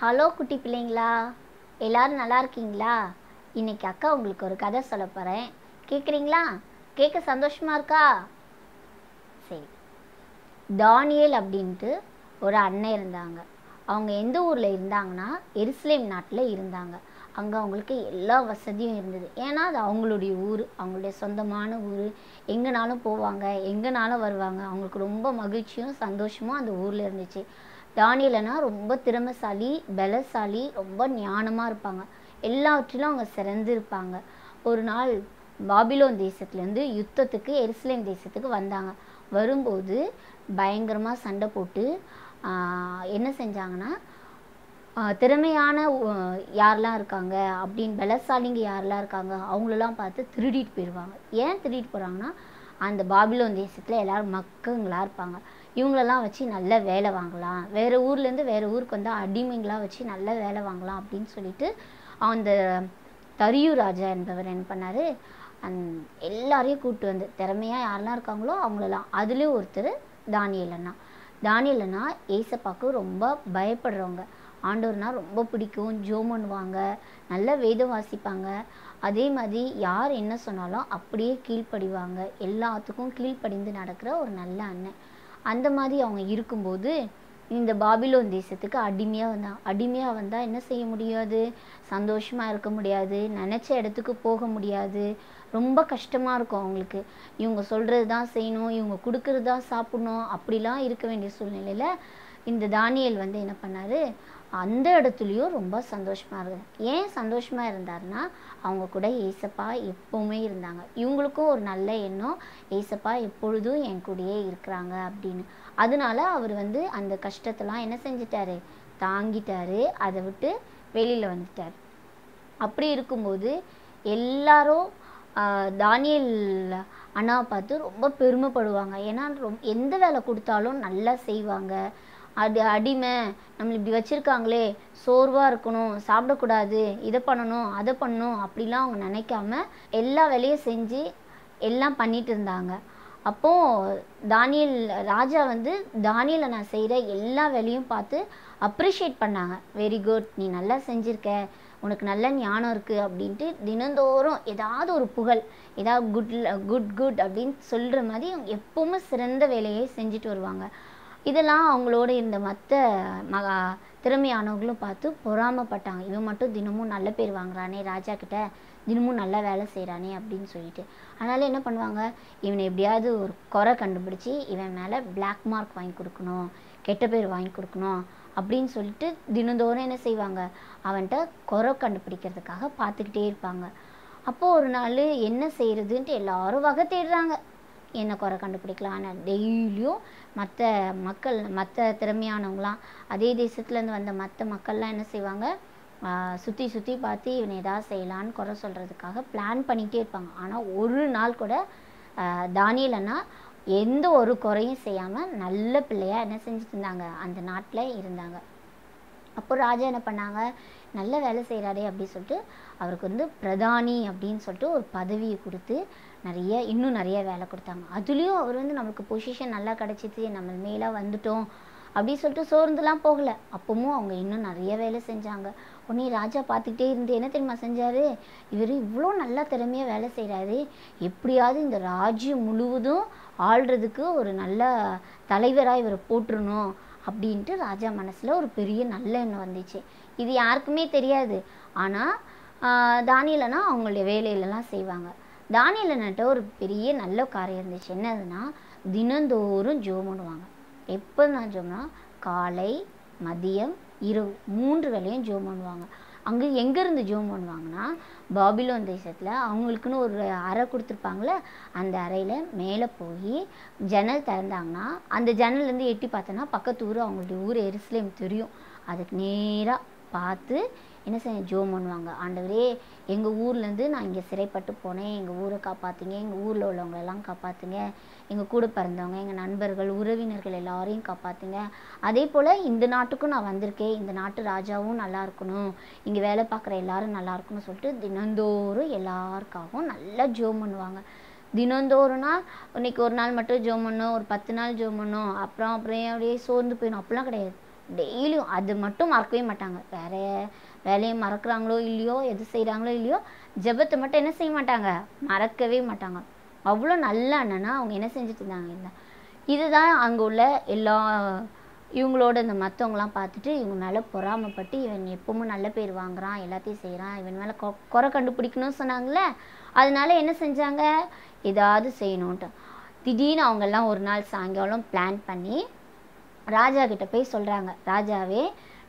Hello குட்டி பிள்ளைங்களா? எல்லாரும் நல்லா இருக்கீங்களா? இன்னைக்கு அக்கா உங்களுக்கு ஒரு கதை சொல்ல போகிறேன் கேட்குறீங்களா கேட்க சந்தோஷமா இருக்கா? சரி. தானியல் அப்படின்ட்டு ஒரு அண்ணன் இருந்தாங்க. அவங்க எந்த ஊரில் இருந்தாங்கன்னா எருசலேம் நாட்டில் இருந்தாங்க. அங்கே அவங்களுக்கு எல்லா வசதியும் இருந்தது. ஏன்னா அது அவங்களுடைய ஊர். அவங்களுடைய சொந்தமான ஊர். எங்கேனாலும் போவாங்க. எங்கேனாலும் வருவாங்க. அவங்களுக்கு ரொம்ப மகிழ்ச்சியும் சந்தோஷமும் அந்த ஊரில் இருந்துச்சு. தானியலனா ரொம்ப திறமைசாலி பலசாலி ரொம்ப ஞானமாக இருப்பாங்க. எல்லாவற்றிலும் அவங்க சிறந்து இருப்பாங்க. ஒரு நாள் பாபிலோன் தேசத்துலேருந்து யுத்தத்துக்கு எருசலேம் தேசத்துக்கு வந்தாங்க. வரும்போது பயங்கரமாக சண்டை போட்டு என்ன செஞ்சாங்கன்னா திறமையான யாரெல்லாம் இருக்காங்க அப்படின்னு பலசாலிங்க யாரெல்லாம் இருக்காங்க அவங்களெல்லாம் பார்த்து திருடிட்டு போயிடுவாங்க ஏன் திருடிட்டு போகிறாங்கன்னா அந்த பாபிலோன் தேசத்தில் எல்லோரும் மக்கங்களாக இருப்பாங்க. இவங்களெல்லாம் வச்சு நல்ல வேலை வாங்கலாம். வேறு ஊர்லேருந்து வேறு ஊருக்கு வந்து அடிமைங்களாக வச்சு நல்ல வேலை வாங்கலாம் அப்படின்னு சொல்லிட்டு அந்த தரியு ராஜா என்பவர் என்ன பண்ணாரு? அந் எல்லாரையும் கூப்பிட்டு வந்து திறமையாக யாரெல்லாம் இருக்காங்களோ அவங்களெல்லாம். அதுலேயும் ஒருத்தர் தானியலன்னா தானியலன்னா ஏசப்பாவுக்கு ரொம்ப பயப்படுறவங்க. ஆண்டவர்னா ரொம்ப பிடிக்கும். ஜோம் பண்ணுவாங்க. நல்ல வேதம் வாசிப்பாங்க. அதே மாதிரி யார் என்ன சொன்னாலும் அப்படியே கீழ்ப்படிவாங்க. எல்லாத்துக்கும் கீழ்ப்படிந்து நடக்கிற ஒரு நல்ல அண்ணன். அந்த மாதிரி அவங்க இருக்கும்போது இந்த பாபிலோன் தேசத்துக்கு அடிமையாக வந்தான் அடிமையாக வந்தால் என்ன செய்ய முடியாது? சந்தோஷமாக இருக்க முடியாது. நினச்ச இடத்துக்கு போக முடியாது. ரொம்ப கஷ்டமாக இருக்கும் அவங்களுக்கு. இவங்க சொல்கிறது தான் செய்யணும் இவங்க கொடுக்கறது தான் சாப்பிடணும் அப்படிலாம் இருக்க வேண்டிய சூழ்நிலையில் இந்த தானியல் வந்து என்ன பண்ணாரு? அந்த இடத்துலையும் ரொம்ப சந்தோஷமாக இருந்தார் ஏன் சந்தோஷமாக இருந்தாருன்னா அவங்க கூட ஏசப்பா எப்பவுமே இருந்தாங்க. இவங்களுக்கும் ஒரு நல்ல எண்ணம் ஏசப்பா எப்பொழுதும் என் கூடயே இருக்கிறாங்க அப்படின்னு. அதனால அவர் வந்து அந்த கஷ்டத்தெல்லாம் என்ன செஞ்சிட்டாரு? தாங்கிட்டாரு. அதை விட்டு வெளியில் வந்துட்டார். அப்படி இருக்கும்போது எல்லாரும் தானியல் அண்ணாவை பார்த்து ரொம்ப பெருமைப்படுவாங்க. ஏன்னா ரொம் எந்த வேலை கொடுத்தாலும் நல்லா செய்வாங்க. அது அடிமை. நம்மளை இப்படி வச்சுருக்காங்களே. சோர்வாக இருக்கணும். சாப்பிடக்கூடாது. இதை பண்ணணும் அதை பண்ணணும் அப்படிலாம் அவங்க நினைக்காம எல்லா வேலையும் செஞ்சு எல்லாம் பண்ணிட்டு இருந்தாங்க. அப்போது தானியல் ராஜா வந்து தானியலை நான் செய்கிற எல்லா வேலையும் பார்த்து அப்ரிஷியேட் பண்ணாங்க. வெரி குட் நீ நல்லா செஞ்சுருக்க. உனக்கு நல்ல ஞானம் இருக்குது அப்படின்ட்டு தினந்தோறும் ஏதாவது ஒரு புகழ் ஏதாவது குட் குட் குட் அப்படின்னு சொல்கிற மாதிரி எப்பவுமே சிறந்த வேலையை செஞ்சுட்டு வருவாங்க. இதெல்லாம் அவங்களோட இருந்த மற்ற மகா திறமையானவர்களும் பார்த்து பொறாமைப்பட்டாங்க. இவன் மட்டும் தினமும் நல்ல பேர் வாங்குறானே ராஜா கிட்ட தினமும் நல்லா வேலை செய்கிறானே அப்படின்னு சொல்லிட்டு. அதனால என்ன பண்ணுவாங்க? இவனை எப்படியாவது ஒரு குறை கண்டுபிடிச்சி இவன் மேலே பிளாக் மார்க் வாங்கி கொடுக்கணும் கெட்ட பேர் வாங்கி கொடுக்கணும் அப்படின்னு சொல்லிட்டு தினந்தோறும் என்ன செய்வாங்க? அவன்கிட்ட குறை கண்டுபிடிக்கிறதுக்காக பார்த்துக்கிட்டே இருப்பாங்க. அப்போது ஒரு நாள் என்ன செய்கிறதுன்ட்டு எல்லாரும் வகை தேடுறாங்க. என்ன குறை கண்டுபிடிக்கலாம்? ஆனால் டெய்லியும் மற்ற மக்கள் மற்ற திறமையானவங்களாம் அதே தேசத்துலேருந்து வந்த மற்ற மக்கள்லாம் என்ன செய்வாங்க? சுற்றி சுற்றி பார்த்து இவனை ஏதாவது செய்யலான்னு குறை சொல்கிறதுக்காக பிளான் பண்ணிகிட்டே இருப்பாங்க. ஆனால் ஒரு நாள் கூட ஆஹ், எந்த ஒரு குறையும் செய்யாமல் நல்ல பிள்ளையா என்ன செஞ்சுட்டு இருந்தாங்க? அந்த நாட்டில் இருந்தாங்க. அப்போ ராஜா என்ன பண்ணாங்க? நல்ல வேலை செய்கிறாரே அப்படின்னு சொல்லிட்டு அவருக்கு வந்து பிரதானி அப்படின்னு சொல்லிட்டு ஒரு பதவியை கொடுத்து நிறைய இன்னும் நிறைய வேலை கொடுத்தாங்க. அதுலேயும் அவர் வந்து நம்மளுக்கு பொசிஷன் நல்லா கிடச்சிச்சு நம்ம மேலாக வந்துட்டோம் அப்படின்னு சொல்லிட்டு சோர்ந்துலாம் போகல. அப்பவும் அவங்க இன்னும் நிறைய வேலை செஞ்சாங்க. உடனே ராஜா பார்த்துக்கிட்டே இருந்து என்ன தெரியுமா செஞ்சார்? இவர் இவ்வளோ நல்லா திறமையாக வேலை செய்கிறாரு எப்படியாவது இந்த ராஜ்யம் முழுவதும் ஆள்றதுக்கு ஒரு நல்ல தலைவராக இவரை போட்டுருணும் அப்படின்ட்டு ராஜா மனசில் ஒரு பெரிய நல்ல எண்ணம் வந்துச்சு. இது யாருக்குமே தெரியாது. ஆனால் தானியலனா அவங்களுடைய வேலையிலலாம் செய்வாங்க. தானியில் நட்ட ஒரு பெரிய நல்ல காரியம் இருந்துச்சு. என்னதுன்னா தினந்தோறும் ஜோம் பண்ணுவாங்க எப்போ நான் ஜோம்னா காலை மதியம் இரவு மூன்று வேலையும் ஜோம் பண்ணுவாங்க. அங்கே எங்கேருந்து ஜோம் பண்ணுவாங்கன்னா பாபிலோன் தேசத்தில் அவங்களுக்குன்னு ஒரு அறை கொடுத்துருப்பாங்களே அந்த அறையில் மேலே போய் ஜன்னல் திறந்தாங்கன்னா அந்த ஜன்னல்லேருந்து எட்டி பார்த்தோன்னா பக்கத்து ஊர் அவங்களுடைய ஊர் எருசலேம் தெரியும். அதுக்கு நேராக பார்த்து என்ன செய்ய ஜோம் பண்ணுவாங்க? ஆண்டவரே எங்கள் ஊர்லேருந்து நான் இங்கே சிறைப்பட்டு போனேன். எங்கள் ஊரை காப்பாற்றுங்க எங்கள் ஊரில் உள்ளவங்களெல்லாம் காப்பாற்றுங்க எங்கள் கூட பிறந்தவங்க எங்கள் நண்பர்கள் உறவினர்கள் எல்லாரையும் காப்பாற்றுங்க அதே போல் இந்த நாட்டுக்கும் நான் வந்திருக்கேன். இந்த நாட்டு ராஜாவும் நல்லா இருக்கணும். இங்கே வேலை பார்க்குற எல்லாரும் நல்லா இருக்கணும்னு சொல்லிட்டு தினந்தோறும் எல்லாருக்காகவும் நல்லா ஜோம் பண்ணுவாங்க. தினந்தோறும்னா இன்னைக்கு ஒரு நாள் மட்டும் ஜோம் பண்ணும் ஒரு பத்து நாள் ஜோம் பண்ணும். அப்புறம் அப்புறம் அப்படியே சோர்ந்து போயிடும். அப்படிலாம் கிடையாது. டெய்லியும் அது மட்டும் மறக்கவே மாட்டாங்க. வேற வேலையை மறக்கிறாங்களோ இல்லையோ எது செய்கிறாங்களோ இல்லையோ ஜெபத்தை மட்டும் என்ன செய்ய மாட்டாங்க? மறக்கவே மாட்டாங்க. அவ்வளோ நல்ல அண்ணனா அவங்க என்ன செஞ்சுட்டு இருந்தாங்க இல்லை. இதுதான் அங்கே உள்ள எல்லா இவங்களோட இந்த மற்றவங்களாம் பார்த்துட்டு இவங்க மேலே பொறாமைப்பட்டு இவன் எப்பவும் நல்ல பேர் வாங்குறான் எல்லாத்தையும் செய்கிறான் இவன் மேலே கொ குறை கண்டுபிடிக்கணும்னு சொன்னாங்களே அதனால என்ன செஞ்சாங்க? ஏதாவது செய்யணுன்ட்டு திடீர்னு அவங்கெல்லாம் ஒரு நாள் சாயங்காலம் பிளான் பண்ணி ராஜா கிட்ட போய் சொல்கிறாங்க ராஜாவே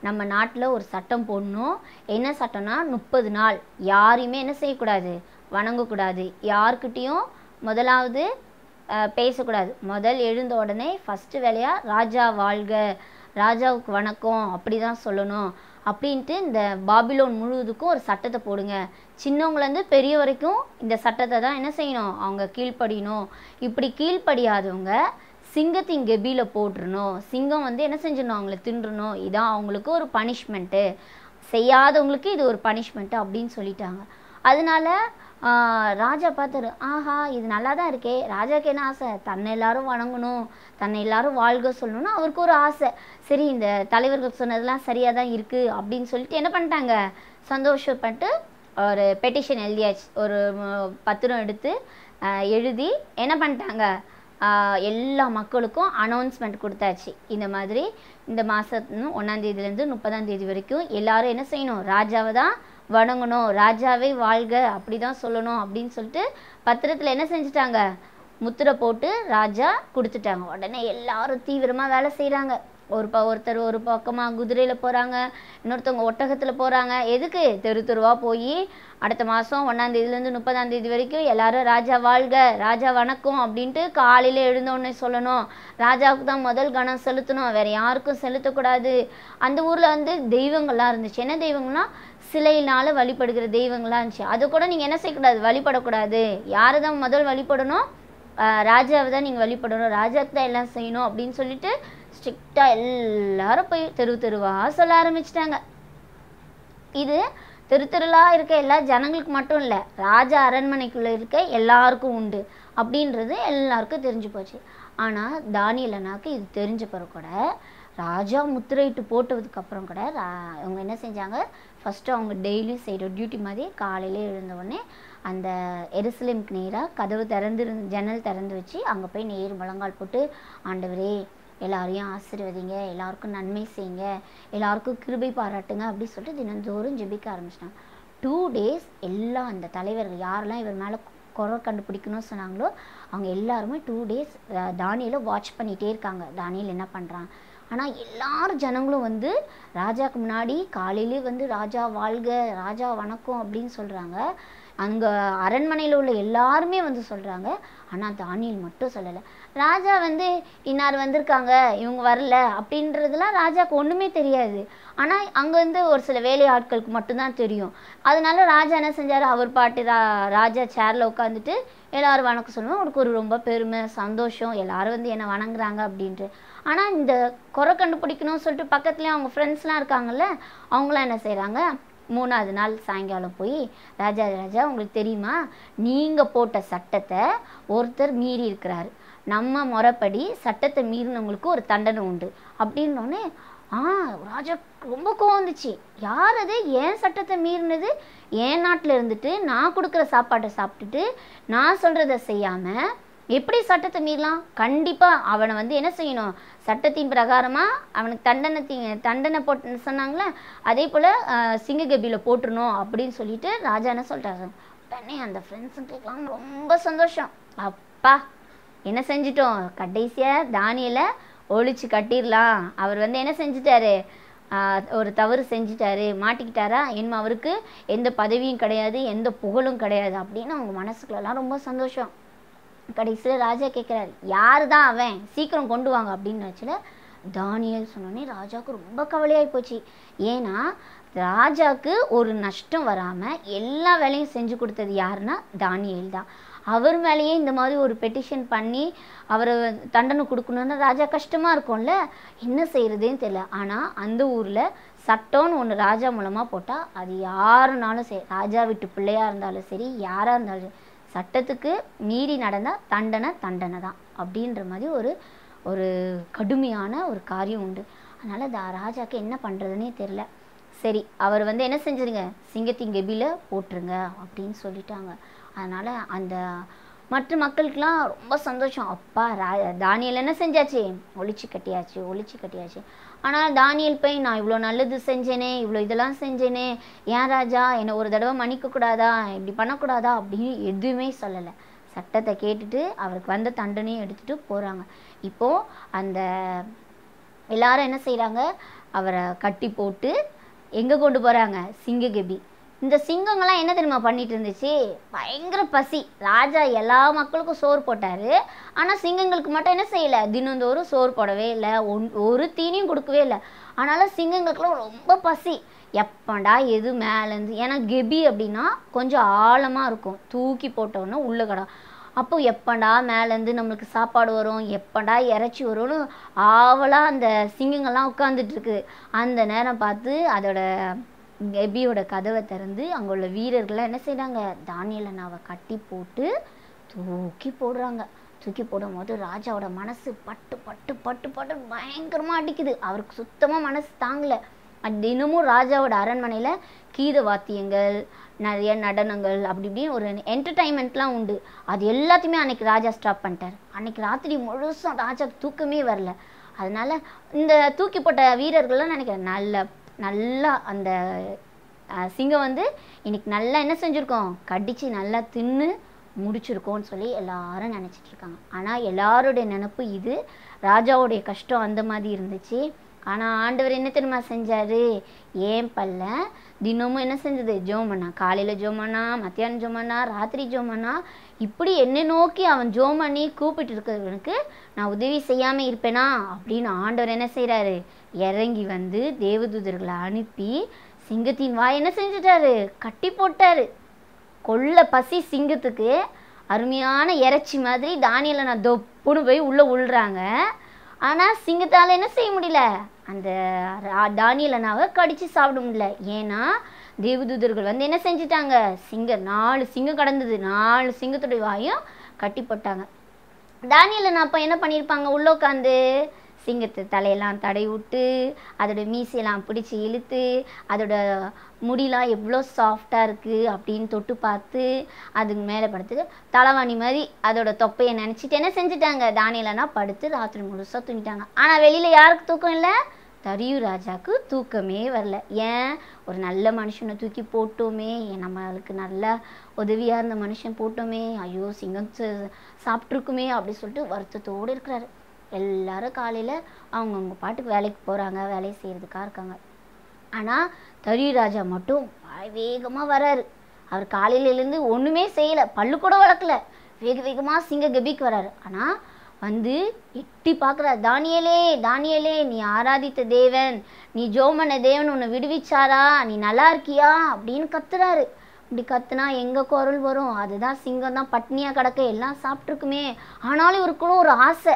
நம்ம நாட்டில் ஒரு சட்டம் போடணும். என்ன சட்டம்னா முப்பது நாள். யாரையுமே என்ன செய்யக்கூடாது? வணங்கக்கூடாது. யார்கிட்டேயும் முதலாவது பேசக்கூடாது. முதல் எழுந்த உடனே ஃபஸ்ட்டு வேலையாக ராஜா வாழ்க. ராஜாவுக்கு வணக்கம். அப்படி தான் சொல்லணும். அப்படின்ட்டு இந்த பாபிலோன் முழுவதுக்கும் ஒரு சட்டத்தை போடுங்க. சின்னவங்கலேருந்து பெரிய வரைக்கும் இந்த சட்டத்தை தான் என்ன செய்யணும்? அவங்க கீழ்ப்படியணும். இப்படி கீழ்ப்படியாதவங்க சிங்கத்தின் கெபியில் போட்டுருணும் சிங்கம் வந்து என்ன செஞ்சிடணும்? அவங்கள தின்றணும். இதான் அவங்களுக்கு ஒரு பனிஷ்மெண்ட்டு செய்யாதவங்களுக்கு இது ஒரு பனிஷ்மெண்ட்டு அப்படின்னு சொல்லிட்டாங்க. அதனால ராஜா பார்த்தாரு ஆஹா இது நல்லா தான் இருக்கே. ராஜாக்கு என்ன ஆசை? தன்னை எல்லாரும் வணங்கணும். தன்னை எல்லாரும் வாழ்க சொல்லணும்னு அவருக்கு ஒரு ஆசை. சரி இந்த தலைவர்கள் சொன்னதெல்லாம் சரியாக தான் இருக்குது அப்படின்னு சொல்லிட்டு என்ன பண்ணிட்டாங்க? சந்தோஷப்பட்டு ஒரு பெட்டிஷன் எழுதியாச்சு. ஒரு பத்திரம் எடுத்து எழுதி என்ன பண்ணிட்டாங்க? எல்லா மக்களுக்கும் அனௌன்ஸ்மெண்ட் கொடுத்தாச்சு. இந்த மாதிரி இந்த மாதம் ஒன்றாந்தேதியிலேருந்து முப்பதாம் தேதி வரைக்கும் எல்லாரும் என்ன செய்யணும்? ராஜாவை தான் வணங்கணும். ராஜாவே வாழ்க அப்படி தான் சொல்லணும் அப்படின்னு சொல்லிட்டு பத்திரத்தில் என்ன செஞ்சுட்டாங்க? முத்திரை போட்டு ராஜா கொடுத்துட்டாங்க. உடனே எல்லாரும் தீவிரமாக வேலை செய்கிறாங்க ஒரு ப ஒருத்தர் ஒரு பக்கமாக குதிரையில் போகிறாங்க இன்னொருத்தவங்க ஒட்டகத்தில் போகிறாங்க எதுக்கு? தெரு தெருவாக போய் அடுத்த மாதம் ஒன்றாந்தேதியிலேருந்து முப்பதாந்தேதி வரைக்கும் எல்லாரும் ராஜா வாழ்க ராஜா வணக்கம் அப்படின்ட்டு காலையில் எழுந்தோடனே சொல்லணும். ராஜாவுக்கு தான் முதல் கணம் செலுத்தணும். வேறு யாருக்கும் செலுத்தக்கூடாது. அந்த ஊரில் வந்து தெய்வங்கள்லாம் இருந்துச்சு. என்ன தெய்வங்கள்னா சிலையினால் வழிபடுகிற தெய்வங்களாக இருந்துச்சு. அது கூட நீங்கள் என்ன செய்யக்கூடாது? வழிபடக்கூடாது. யாரை தான் முதல் வழிபடணும்? ராஜாவை தான் நீங்கள் வழிபடணும். ராஜாவுக்கு தான் எல்லாம் செய்யணும் அப்படின்னு சொல்லிட்டு ஸ்ட்ரிக்டாக எல்லாரும் போய் தெரு தெருவாக சொல்ல ஆரம்பிச்சிட்டாங்க. இது தெரு தெருலாக இருக்க எல்லா ஜனங்களுக்கு மட்டும் இல்லை ராஜா அரண்மனைக்குள்ளே இருக்க எல்லாருக்கும் உண்டு அப்படின்றது எல்லாருக்கும் தெரிஞ்சு போச்சு. ஆனால் தானியலனாக்கு இது தெரிஞ்ச பிறகு கூட ராஜா முத்திரையிட்டு போட்டதுக்கப்புறம் கூட ரா- அவங்க என்ன செஞ்சாங்க? ஃபஸ்ட்டு அவங்க டெய்லியும் செய்கிற டியூட்டி மாதிரி காலையிலே எழுந்தவுடனே அந்த எருசலேமுக்கு நேராக கதவு திறந்து ஜன்னல் திறந்து வச்சு அங்கே போய் நேர் முழங்கால் போட்டு ஆண்டவரே எல்லாரையும் ஆசிர்வதிங்க எல்லாருக்கும் நன்மை செய்யுங்க எல்லாருக்கும் கிருபை பாராட்டுங்க அப்படின்னு சொல்லிட்டு தினந்தோறும் ஜெபிக்க ஆரம்பிச்சிட்டாங்க. டூ டேஸ் எல்லா அந்த தலைவர்கள் யாரெல்லாம் இவர் மேலே குறை கண்டுபிடிக்கணும்னு சொன்னாங்களோ அவங்க எல்லாருமே டூ டேஸ் தானியலை வாட்ச் பண்ணிகிட்டே இருக்காங்க. தானியல் என்ன பண்ணுறான் ஆனால் எல்லாரும் ஜனங்களும் வந்து ராஜாவுக்கு முன்னாடி காலையிலே வந்து ராஜா வாழ்க ராஜா வணக்கம் அப்படின்னு சொல்கிறாங்க அங்கே அரண்மனையில் உள்ள எல்லாருமே வந்து சொல்கிறாங்க ஆனால் தானியல் மட்டும் சொல்லலை. ராஜா வந்து இன்னார் வந்திருக்காங்க இவங்க வரல. அப்படின்றதுலாம் ராஜாவுக்கு ஒன்றுமே தெரியாது. ஆனால் அங்கே வந்து ஒரு சில வேலை ஆட்களுக்கு மட்டும்தான் தெரியும். அதனால ராஜா என்ன செஞ்சார்? அவர் பாட்டு ரா ராஜா சேரில் உட்காந்துட்டு எல்லோரும் வணக்கம் சொல்லுவோம் அவருக்கு ஒரு ரொம்ப பெருமை சந்தோஷம். எல்லாரும் வந்து என்னை வணங்குறாங்க அப்படின்ட்டு. ஆனால் இந்த குறை கண்டுபிடிக்கணும்னு சொல்லிட்டு பக்கத்துலேயே அவங்க ஃப்ரெண்ட்ஸ்லாம் இருக்காங்கல்ல அவங்களாம் என்ன செய்கிறாங்க மூணாவது நாள் சாயங்காலம் போய் ராஜா ராஜா உங்களுக்கு தெரியுமா? நீங்கள் போட்ட சட்டத்தை ஒருத்தர் மீறி இருக்கிறாரு. நம்ம முறைப்படி சட்டத்தை மீறினவங்களுக்கு ஒரு தண்டனை உண்டு. அப்படின்னோடனே ஆ ராஜா ரொம்ப கோவம் வந்துச்சு. யார் அது? ஏன் சட்டத்தை மீறினது? என் நாட்டில் இருந்துட்டு நான் கொடுக்குற சாப்பாட்டை சாப்பிட்டுட்டு நான் சொல்கிறத செய்யாமல் எப்படி சட்டத்தை மீறலாம்? கண்டிப்பாக அவனை வந்து என்ன செய்யணும்? சட்டத்தின் பிரகாரமாக அவனுக்கு தண்டனை தண்டனை போட்டு சொன்னாங்களே அதே போல் சிங்ககபியில் போட்டுருணும் அப்படின்னு சொல்லிட்டு ராஜா என்ன சொல்லிட்டாரு உடனே அந்த ஃப்ரெண்ட்ஸுங்களுக்கெல்லாம் ரொம்ப சந்தோஷம். அப்பா! என்ன செஞ்சிட்டோம்? கடைசியாக தானியலை ஒழிச்சு கட்டிடலாம். அவர் வந்து என்ன செஞ்சிட்டாரு? ஆஹ் ஒரு தவறு செஞ்சிட்டாரு. மாட்டிக்கிட்டாரா? இனிமே அவருக்கு எந்த பதவியும் கிடையாது எந்த புகழும் கிடையாது அப்படின்னு அவங்க மனசுக்குள்ளலாம் ரொம்ப சந்தோஷம். கடைசியில் ராஜா கேட்குறாரு யார் தான் அவன்? சீக்கிரம் கொண்டு வாங்க. அப்படின்னு நினச்சில தானியல் சொன்னோடனே ராஜாவுக்கு ரொம்ப கவலையாகி போச்சு. ஏன்னா ராஜாவுக்கு ஒரு நஷ்டம் வராமல் எல்லா வேலையும் செஞ்சு கொடுத்தது யாருன்னா தானியல் தான். அவர் மேலேயே இந்த மாதிரி ஒரு பெட்டிஷன் பண்ணி அவரை தண்டனை கொடுக்கணுன்னா ராஜா கஷ்டமாக இருக்கும்ல? என்ன செய்கிறதுன்னு தெரியல. ஆனால் அந்த ஊரில் சட்டம்னு ஒன்று ராஜா மூலமாக போட்டால் அது யாருனாலும் சரி ராஜா வீட்டு பிள்ளையாக இருந்தாலும் சரி யாராக இருந்தாலும் சட்டத்துக்கு மீறி நடந்தால் தண்டனை தண்டனை தான். அப்படின்ற மாதிரி ஒரு ஒரு கடுமையான ஒரு காரியம் உண்டு. அதனால் தா ராஜாக்கு என்ன பண்ணுறதுனே தெரில சரி அவர் வந்து என்ன செஞ்சிருங்க? சிங்கத்தின் கெபியில் போட்டுருங்க அப்படின்னு சொல்லிட்டாங்க. அதனால் அந்த மற்ற மக்களுக்கெல்லாம் ரொம்ப சந்தோஷம். அப்பா ரா தானியல் என்ன செஞ்சாச்சு? ஒழிச்சு கட்டியாச்சு ஒழிச்சு கட்டியாச்சு. ஆனால் தானியல் போய் நான் இவ்வளோ நல்லது செஞ்சேனே இவ்வளோ இதெல்லாம் செஞ்சேனே ஏன் ராஜா என்னை ஒரு தடவை மன்னிக்கக்கூடாதா இப்படி பண்ணக்கூடாதா அப்படின்னு எதுவுமே சொல்லலை. சட்டத்தை கேட்டுட்டு அவருக்கு வந்த தண்டனையும் எடுத்துட்டு போகிறாங்க இப்போது அந்த எல்லாரும் என்ன செய்கிறாங்க அவரை கட்டி போட்டு எங்கே கொண்டு போகிறாங்க சிங்ககெபி. இந்த சிங்கங்கள்லாம் என்ன தெரியுமா பண்ணிட்டு இருந்துச்சு பயங்கர பசி. ராஜா எல்லா மக்களுக்கும் சோறு போட்டார். ஆனால் சிங்கங்களுக்கு மட்டும் என்ன செய்யலை? தினந்தோறும் சோறு போடவே இல்லை. ஒன் ஒரு தீனியும் கொடுக்கவே இல்லை. ஆனாலும் சிங்கங்களுக்குலாம் ரொம்ப பசி. எப்படா எது மேலேருந்து? ஏன்னா கெபி அப்படின்னா கொஞ்சம் ஆழமாக இருக்கும். தூக்கி போட்டோன்னே உள்ள கடா அப்போ எப்படா மேலேருந்து நம்மளுக்கு சாப்பாடு வரும்? எப்படா இறைச்சி வரும்னு ஆவலாக அந்த சிங்கங்கள்லாம் உட்காந்துட்டு இருக்கு அந்த நேரம் பார்த்து அதோட எபியோட கதவை திறந்து அங்கே உள்ள வீரர்கள்லாம் என்ன செய்கிறாங்க தானியல் அண்ணாவை கட்டி போட்டு தூக்கி போடுறாங்க. தூக்கி போடும்போது ராஜாவோட மனசு பட்டு பட்டு பட்டு பட்டு பயங்கரமாக அடிக்குது. அவருக்கு சுத்தமாக மனசு தாங்கலை. தினமும் ராஜாவோட அரண்மனையில் கீத வாத்தியங்கள் நிறைய நடனங்கள் அப்படி இப்படின்னு ஒரு என்டர்டைன்மெண்ட்லாம் உண்டு. அது எல்லாத்தையுமே அன்னைக்கு ராஜா ஸ்டாப் பண்ணிட்டார். அன்னைக்கு ராத்திரி முழுசும் ராஜாவுக்கு தூக்கமே வரல. அதனால இந்த தூக்கி போட்ட வீரர்கள்லாம் நினைக்கிறேன் நல்ல நல்லா அந்த சிங்கம் வந்து இன்னைக்கு நல்லா என்ன செஞ்சுருக்கோம்? கடிச்சு நல்லா தின்னு முடிச்சிருக்கோம்னு சொல்லி எல்லாரும் நினச்சிட்டு இருக்காங்க. ஆனால் எல்லாருடைய நினப்பு இது. ராஜாவுடைய கஷ்டம் அந்த மாதிரி இருந்துச்சு. ஆனால் ஆண்டவர் என்ன தெரியுமா செஞ்சார்? ஏன் பல்ல? தினமும் என்ன செஞ்சது? ஜோம் பண்ணா காலையில் ஜோம் பண்ணா மத்தியானம் ஜோம் பண்ணா ராத்திரி ஜோம் பண்ணா இப்படி என்னை நோக்கி அவன் ஜோம் பண்ணி கூப்பிட்டு இருக்கிறவனுக்கு நான் உதவி செய்யாமல் இருப்பேனா? அப்படின்னு ஆண்டவர் என்ன செய்கிறாரு இறங்கி வந்து தேவதூதர்களை அனுப்பி சிங்கத்தின் வாய் என்ன செஞ்சிட்டாரு? கட்டி போட்டாரு. கொள்ள பசி சிங்கத்துக்கு. அருமையான இறைச்சி மாதிரி தானியில் நான் தொப்புன்னு போய் உள்ளே உள்றாங்க ஆனால் சிங்கத்தால் என்ன செய்ய முடியல? அந்த ரா- தானியல் அண்ணாவை கடிச்சு சாப்பிட முடியல. ஏன்னா தேவதூதர்கள் வந்து என்ன செஞ்சிட்டாங்க? சிங்கம் நாலு சிங்கம் கடந்தது. நாலு சிங்கத்துடைய வாயும் கட்டி போட்டாங்க. தானியல் அண்ணா அப்போ என்ன பண்ணியிருப்பாங்க உள்ளே உட்காந்து சிங்கத்து தலையெல்லாம் தடை விட்டு அதோட மீசையெல்லாம் பிடிச்சி இழுத்து அதோட முடியெலாம் எவ்வளோ சாஃப்டாக இருக்குது அப்படின்னு தொட்டு பார்த்து அதுக்கு மேலே படுத்து தலைவாணி மாதிரி அதோட தொப்பையை நினச்சிட்டு என்ன செஞ்சுட்டாங்க? தானியலனா படுத்து ராத்திரி முழுசாக தூங்கிட்டாங்க. ஆனால் வெளியில் யாருக்கு தூக்கம் இல்லை? தரியு ராஜாவுக்கு தூக்கமே வரல. ஏன்? ஒரு நல்ல மனுஷனை தூக்கி போட்டோமே. நம்மளுக்கு நல்ல உதவியாக இருந்த மனுஷன் போட்டோமே. ஐயோ சிங்கம் சாப்பிட்ருக்குமே அப்படி சொல்லிட்டு வருத்தத்தோடு இருக்கிறாரு. எல்லாரும் காலையில் அவங்கவுங்க பாட்டுக்கு வேலைக்கு போகிறாங்க வேலையை செய்கிறதுக்காக இருக்காங்க. ஆனால் தரியு ராஜா மட்டும் வேகமாக வராரு. அவர் காலையிலேருந்து ஒன்றுமே செய்யலை பல்லு கூட வளர்க்கல. வேக வேகமாக சிங்க கபிக்கு வராரு. ஆனால் வந்து எட்டி பார்க்குறாரு தானியலே தானியலே நீ ஆராதித்த தேவன் நீ ஜோமன தேவன் உன்னை விடுவிச்சாரா? நீ நல்லா இருக்கியா? அப்படின்னு கத்துறாரு. இப்படி கத்துனா எங்கே குரல் வரும்? அதுதான் சிங்கம் தான் பட்னியாக கிடக்க எல்லாம் சாப்பிட்ருக்குமே ஆனாலும் இவருக்குள்ள ஒரு ஆசை.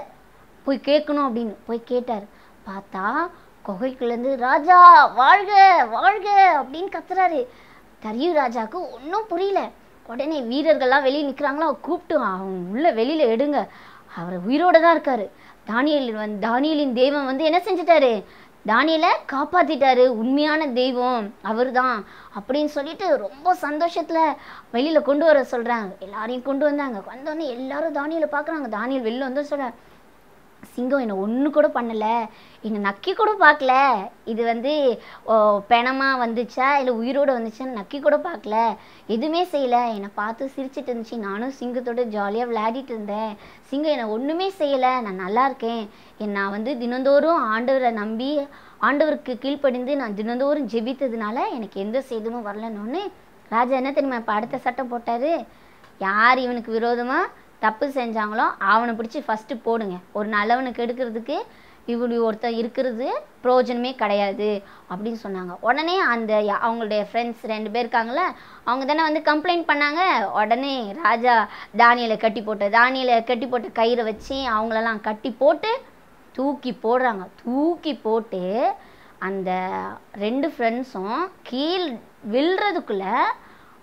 போய் கேட்கணும் அப்படின்னு போய் கேட்டார். பார்த்தா குகைக்குள்ளேருந்து ராஜா வாழ்க வாழ்க அப்படின்னு கத்துறாரு. தரியு ராஜாவுக்கு ஒன்றும் புரியல. உடனே வீரர்கள்லாம் வெளியே நிற்கிறாங்களா கூப்பிட்டு அவங்க உள்ளே வெளியில் எடுங்க. அவர் உயிரோட தான் இருக்காரு. தானியல் வந் தானியலின் தெய்வம் வந்து என்ன செஞ்சிட்டாரு? தானியலை காப்பாற்றிட்டாரு உண்மையான தெய்வம். அவர் தான் அப்படின்னு சொல்லிட்டு ரொம்ப சந்தோஷத்தில் வெளியில் கொண்டு வர சொல்கிறாங்க எல்லாரையும் கொண்டு வந்தாங்க. வந்தோடனே எல்லாரும் தானியலை பார்க்குறாங்க. தானியல் வெளில வந்து சொல்றாரு சிங்கம் என்னை ஒன்று கூட பண்ணலை. என்னை நக்கி கூட பார்க்கல இது வந்து ஓ, வந்துச்சா? இல்லை உயிரோடு வந்துச்சான்னு நக்கி கூட பார்க்கல எதுவுமே செய்யலை. என்னை பார்த்து சிரிச்சிட்டு இருந்துச்சு. நானும் சிங்கத்தோட ஜாலியாக விளையாடிட்டு இருந்தேன். சிங்கம் என்னை ஒன்றுமே செய்யலை. நான் நல்லா இருக்கேன். என் நான் வந்து தினந்தோறும் ஆண்டவரை நம்பி ஆண்டவருக்கு கீழ்ப்படிந்து நான் தினந்தோறும் ஜெபித்ததுனால எனக்கு எந்த சேதமும் வரலன்னு ராஜா என்ன தெரியுமா இப்போ அடுத்த சட்டம் போட்டார்? யார் இவனுக்கு விரோதமாக தப்பு செஞ்சாங்களோ அவனை பிடிச்சி ஃபஸ்ட்டு போடுங்க. ஒரு நல்லவனுக்கு எடுக்கிறதுக்கு இப்படி ஒருத்தன் இருக்கிறது பிரயோஜனமே கிடையாது அப்படின்னு சொன்னாங்க. உடனே அந்த யா- அவங்களுடைய ஃப்ரெண்ட்ஸ் ரெண்டு பேர் இருக்காங்களே அவங்க தானே வந்து கம்ப்ளைண்ட் பண்ணாங்க. உடனே ராஜா தானியலை கட்டி போட்டு தானியலை கட்டி போட்ட கயிறை வச்சு அவங்களெல்லாம் கட்டி போட்டு தூக்கி போடுறாங்க. தூக்கி போட்டு அந்த ரெண்டு ஃப்ரெண்ட்ஸும் கீழ் விழுறதுக்குள்ள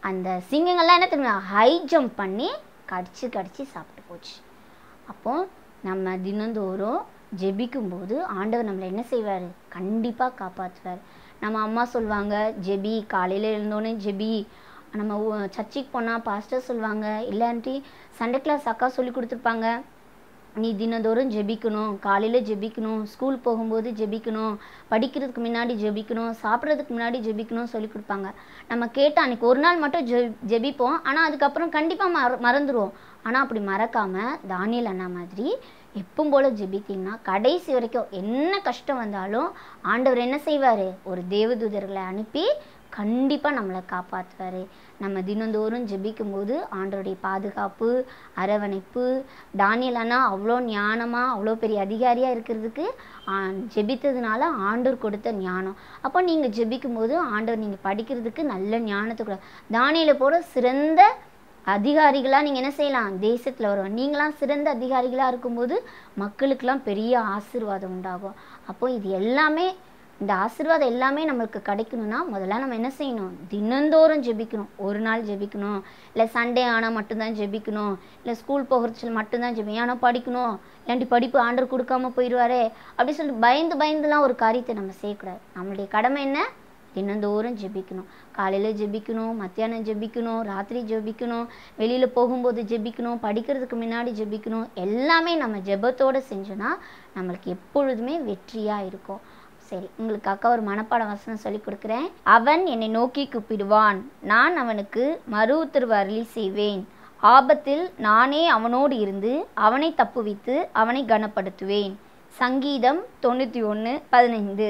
அந்த சிங்கங்கள்லாம் என்ன தெரியுமா ஹை ஜம்ப் பண்ணி கடிச்சு கடிச்சு சாப்பிட்டு போச்சு. அப்போ நம்ம தினந்தோறும் ஜெபிக்கும்போது ஆண்டவர் நம்மளை என்ன செய்வார்? கண்டிப்பாக காப்பாற்றுவார் நம்ம அம்மா சொல்லுவாங்க ஜெபி காலையில் எழுந்தோடனே ஜெபி. நம்ம சர்ச்சுக்கு போனால் பாஸ்டர் சொல்லுவாங்க இல்லாட்டி சண்டே கிளாஸ் அக்கா சொல்லி கொடுத்துருப்பாங்க. நீ தினந்தோறும் ஜெபிக்கணும் காலையில் ஜெபிக்கணும் ஸ்கூல் போகும்போது ஜெபிக்கணும் படிக்கிறதுக்கு முன்னாடி ஜெபிக்கணும் சாப்பிட்றதுக்கு முன்னாடி ஜெபிக்கணும் சொல்லி கொடுப்பாங்க. நம்ம கேட்டால் அன்றைக்கி ஒரு நாள் மட்டும் ஜெ ஜெபிப்போம். ஆனால் அதுக்கப்புறம் கண்டிப்பாக மற மறந்துடுவோம் ஆனால் அப்படி மறக்காமல் தானியல் அண்ணா மாதிரி எப்பவும் போல் ஜெபித்தீங்கன்னா கடைசி வரைக்கும் என்ன கஷ்டம் வந்தாலும் ஆண்டவர் என்ன செய்வார்? ஒரு தேவதூதர்களை அனுப்பி கண்டிப்பாக நம்மளை காப்பாற்றுவார் நம்ம தினந்தோறும் ஜெபிக்கும்போது ஆண்டவருடைய பாதுகாப்பு அரவணைப்பு தானியல் அண்ணா அவ்வளோ ஞானமாக அவ்வளோ பெரிய அதிகாரியாக இருக்கிறதுக்கு ஜெபித்ததுனால ஆண்டவர் கொடுத்த ஞானம். அப்போ நீங்கள் ஜெபிக்கும்போது ஆண்டவர் நீங்கள் படிக்கிறதுக்கு நல்ல ஞானத்தை கூட. தானியலை போல சிறந்த அதிகாரிகளாக நீங்கள் என்ன செய்யலாம்? தேசத்தில் வருவோம் நீங்களாம் சிறந்த அதிகாரிகளாக இருக்கும்போது மக்களுக்கெல்லாம் பெரிய ஆசீர்வாதம் உண்டாகும். அப்போ இது எல்லாமே இந்த ஆசீர்வாதம் எல்லாமே நம்மளுக்கு கிடைக்கணும்னா முதல்ல நம்ம என்ன செய்யணும்? தினந்தோறும் ஜெபிக்கணும். ஒரு நாள் ஜெபிக்கணும். இல்லை சண்டே ஆனால் மட்டும்தான் ஜெபிக்கணும். இல்லை ஸ்கூல் போகிறச்சில் மட்டும்தான் ஜெபி ஆனால் படிக்கணும்? இல்லாண்டி படிப்பு ஆண்டர் கொடுக்காம போயிடுவாரே அப்படி சொல்லிட்டு பயந்து பயந்துலாம் ஒரு காரியத்தை நம்ம செய்யக்கூடாது. நம்மளுடைய கடமை என்ன? தினந்தோறும் ஜெபிக்கணும். காலையில் ஜெபிக்கணும் மத்தியானம் ஜெபிக்கணும் ராத்திரி ஜெபிக்கணும் வெளியில் போகும்போது ஜெபிக்கணும் படிக்கிறதுக்கு முன்னாடி ஜெபிக்கணும். எல்லாமே நம்ம ஜெபத்தோடு செஞ்சோன்னா நம்மளுக்கு எப்பொழுதுமே வெற்றியாக இருக்கும். சரி உங்களுக்கு அக்கா ஒரு மனப்பாடம் வசனம் சொல்லி கொடுக்குறேன். அவன் என்னை நோக்கி கூப்பிடுவான். நான் அவனுக்கு மறு உத்தரவு அருளி செய்வேன். ஆபத்தில் நானே அவனோடு இருந்து அவனை தப்புவித்து அவனை கனப்படுத்துவேன். சங்கீதம் தொண்ணூற்றி ஒன்று பதினைந்து.